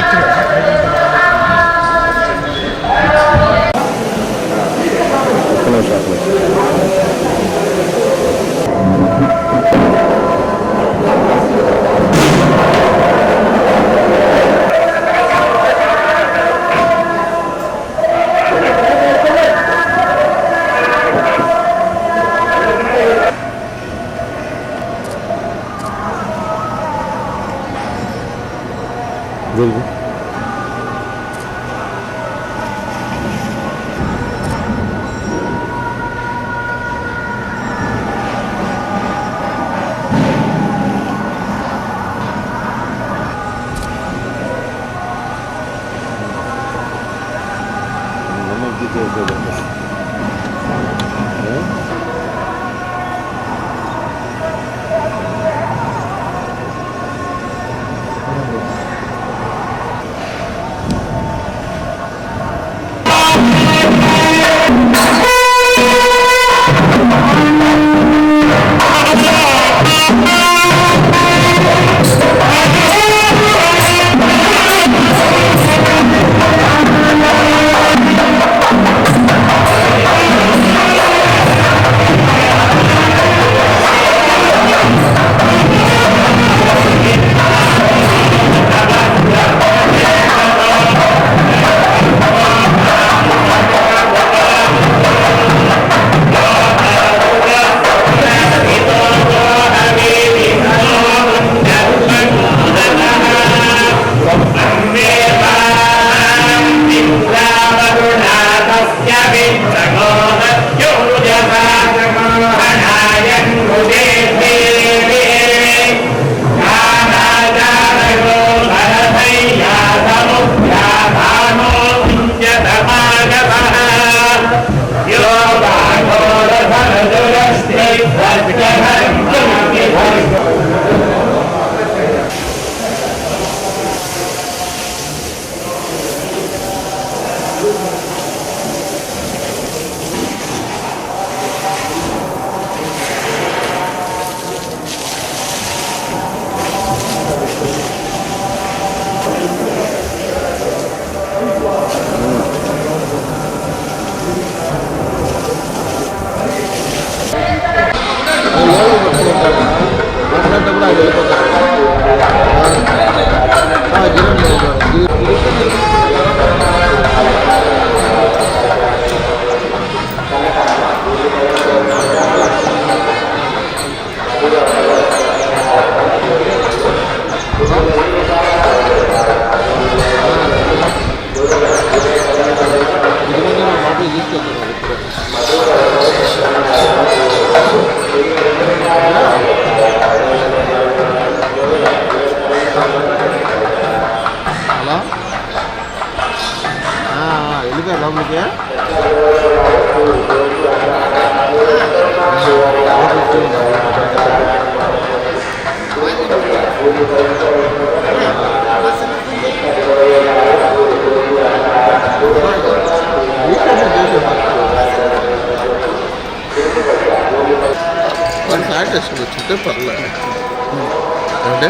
getiriyor. Güzel bu. Ama bir de özel olur. 네. আসলে ছুটে পারলাম। তাহলে?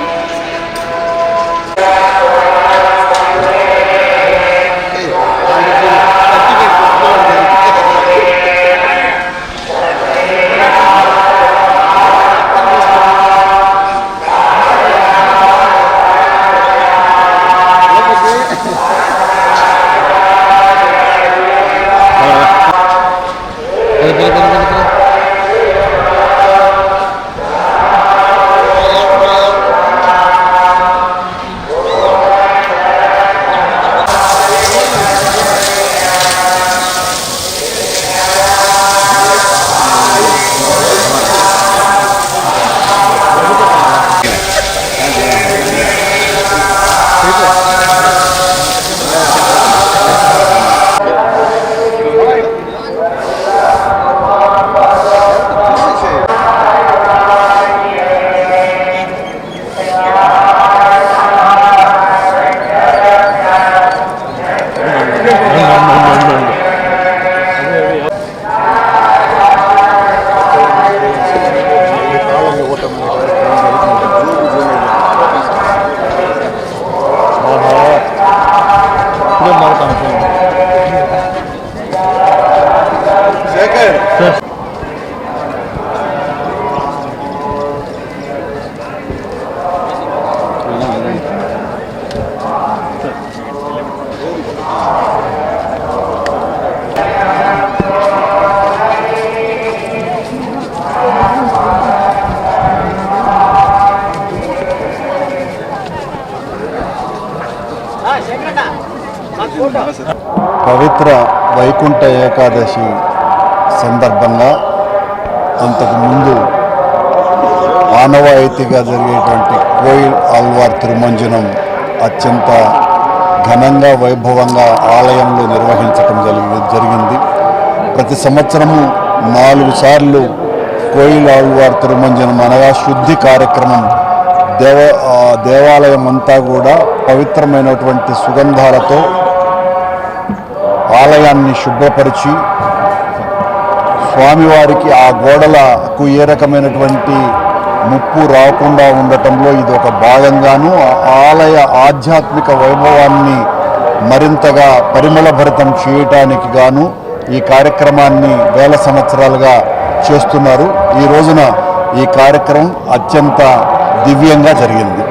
పవిత్ర వైకుంఠ ఏకాదశి సందర్భంగా అంతకుముందు ఆనవాయితీగా జరిగేటువంటి కోయిల్ ఆల్వార్ తిరుమంజనం అత్యంత ఘనంగా వైభవంగా ఆలయంలో నిర్వహించటం జరిగి జరిగింది. ప్రతి సంవత్సరము నాలుగు సార్లు కోయిల్ ఆళ్వార్ తిరుమంజనం అనగా శుద్ధి కార్యక్రమం. దేవ ఆ దేవాలయం అంతా కూడా పవిత్రమైనటువంటి సుగంధాలతో ఆలయాన్ని శుభ్రపరిచి స్వామివారికి ఆ గోడలకు ఏ రకమైనటువంటి ముప్పు రాకుండా ఉండటంలో ఇది ఒక భాగంగాను ఆలయ ఆధ్యాత్మిక వైభవాన్ని మరింతగా పరిమళభరితం చేయటానికి గాను ఈ కార్యక్రమాన్ని వేల సంవత్సరాలుగా చేస్తున్నారు. ఈ రోజున ఈ కార్యక్రమం అత్యంత దివ్యంగా జరిగింది.